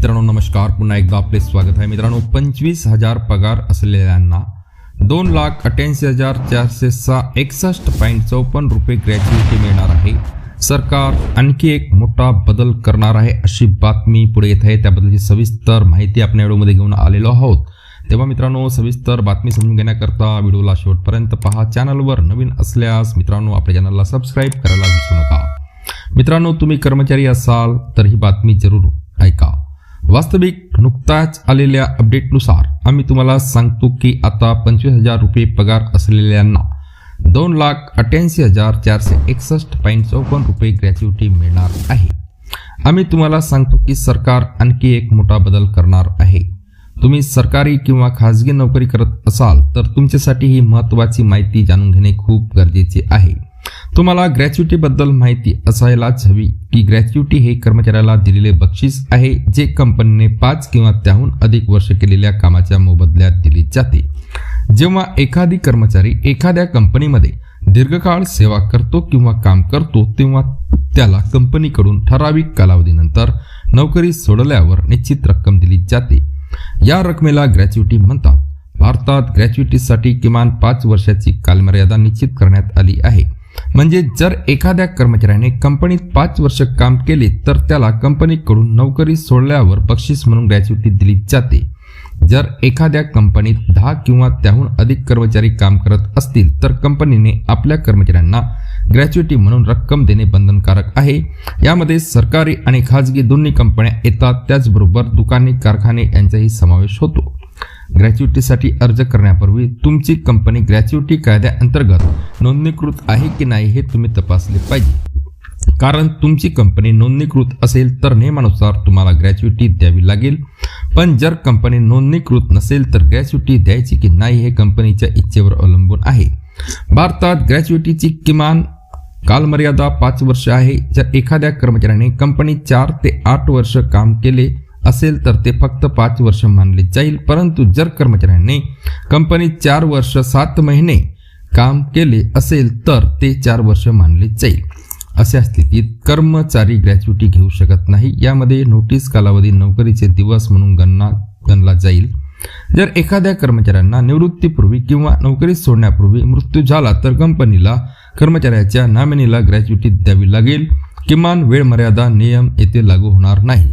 मित्रांनो नमस्कार. पुन्हा एकदा आपले स्वागत आहे. मित्रांनो पंचवीस हजार पगार असलेल्यांना दोन लाख अठ्ठ्याऐंशी हजार चारशे सहा एकसष्ट पॉईंट चौपन्न रुपये ग्रॅच्युइटी मिळणार आहे. सरकार आणखी एक मोठा बदल करणार आहे अशी बातमी पुढे येत आहे. त्याबद्दलची सविस्तर माहिती आपण व्हिडिओमध्ये घेऊन आलेलो आहोत. तेव्हा मित्रांनो सविस्तर बातमी समजून घेण्याकरता व्हिडिओला शेवटपर्यंत पहा. चॅनलवर नवीन असल्यास मित्रांनो आपल्या चॅनलला सबस्क्राईब करायला विसरू नका. मित्रांनो तुम्ही कर्मचारी असाल तर ही बातमी जरूर ऐका. वास्तविक नुकताच आलेल्या अपडेटनुसार आम्ही तुम्हाला सांगतो की आता पंचवीस हजार रुपये पगार असलेल्यांना दोन लाख अठ्ठ्याऐंशी हजार चारशे एकसष्ट पॉईंट चौपन्न रुपये ग्रॅच्युटी मिळणार आहे. आम्ही तुम्हाला सांगतो की सरकार आणखी एक मोठा बदल करणार आहे. तुम्ही सरकारी किंवा खाजगी नोकरी करत असाल तर तुमच्यासाठी ही महत्त्वाची माहिती जाणून घेणे खूप गरजेचे आहे. तुम्हाला ग्रॅच्युटीबद्दल माहिती असायलाच हवी. की ग्रॅच्युटी हे कर्मचाऱ्याला दिलेले बक्षीस आहे जे कंपनीने पाच किंवा त्याहून अधिक वर्ष केलेल्या कामाच्या मोबदल्यात दिली जाते. जेव्हा एखादी कर्मचारी एखाद्या कंपनीमध्ये दीर्घकाळ सेवा करतो किंवा काम करतो तेव्हा त्याला कंपनीकडून ठराविक कालावधीनंतर नोकरी सोडल्यावर निश्चित रक्कम दिली जाते. या रकमेला ग्रॅच्युटी म्हणतात. भारतात ग्रॅच्युटीसाठी किमान पाच वर्षाची कालमर्यादा निश्चित करण्यात आली आहे. म्हणजे जर एखाद्या कर्मचाऱ्याने कंपनीत पाच वर्ष काम केले तर त्याला कंपनीकडून नोकरी सोडल्यावर बक्षीस म्हणून ग्रॅच्युटी दिली जाते. जर एखाद्या कंपनीत दहा किंवा त्याहून अधिक कर्मचारी काम करत असतील तर कंपनीने आपल्या कर्मचाऱ्यांना ग्रॅच्युटी म्हणून रक्कम देणे बंधनकारक आहे. यामध्ये सरकारी आणि खाजगी दोन्ही कंपन्या येतात त्याचबरोबर दुकाने कारखाने यांचाही समावेश होतो. ग्रॅच्युटीसाठी अर्ज करण्यापूर्वी तुमची कंपनी ग्रॅच्युटी कायद्याअंतर्गत नोंदणीकृत आहे की नाही हे तुम्ही तपासले पाहिजे. कारण तुमची कंपनी नोंदणीकृत असेल तर नियमानुसार तुम्हाला ग्रॅच्युटी द्यावी लागेल. पण जर कंपनी नोंदणीकृत नसेल तर ग्रॅच्युटी द्यायची की नाही हे कंपनीच्या इच्छेवर अवलंबून आहे. भारतात ग्रॅच्युटीची किमान कालमर्यादा पाच वर्ष आहे. जर एखाद्या कर्मचाऱ्याने कंपनी चार ते आठ वर्ष काम केले असेल तर ते फक्त पाच वर्ष मानले जाईल. परंतु जर कर्मचाऱ्यांनी कंपनीत चार वर्ष सात महिने काम केले असेल तर ते चार वर्ष मानले जाईल. अशा स्थितीत कर्मचारी ग्रॅच्युटी घेऊ शकत नाही. यामध्ये नोटीस कालावधी नोकरीचे दिवस म्हणून गणना गणला जाईल. जर एखाद्या कर्मचाऱ्यांना निवृत्तीपूर्वी किंवा नोकरी सोडण्यापूर्वी मृत्यू झाला तर कंपनीला कर्मचाऱ्याच्या नामिनीला ग्रॅच्युटी द्यावी लागेल. किमान वेळ मर्यादा नियम येथे लागू होणार नाही.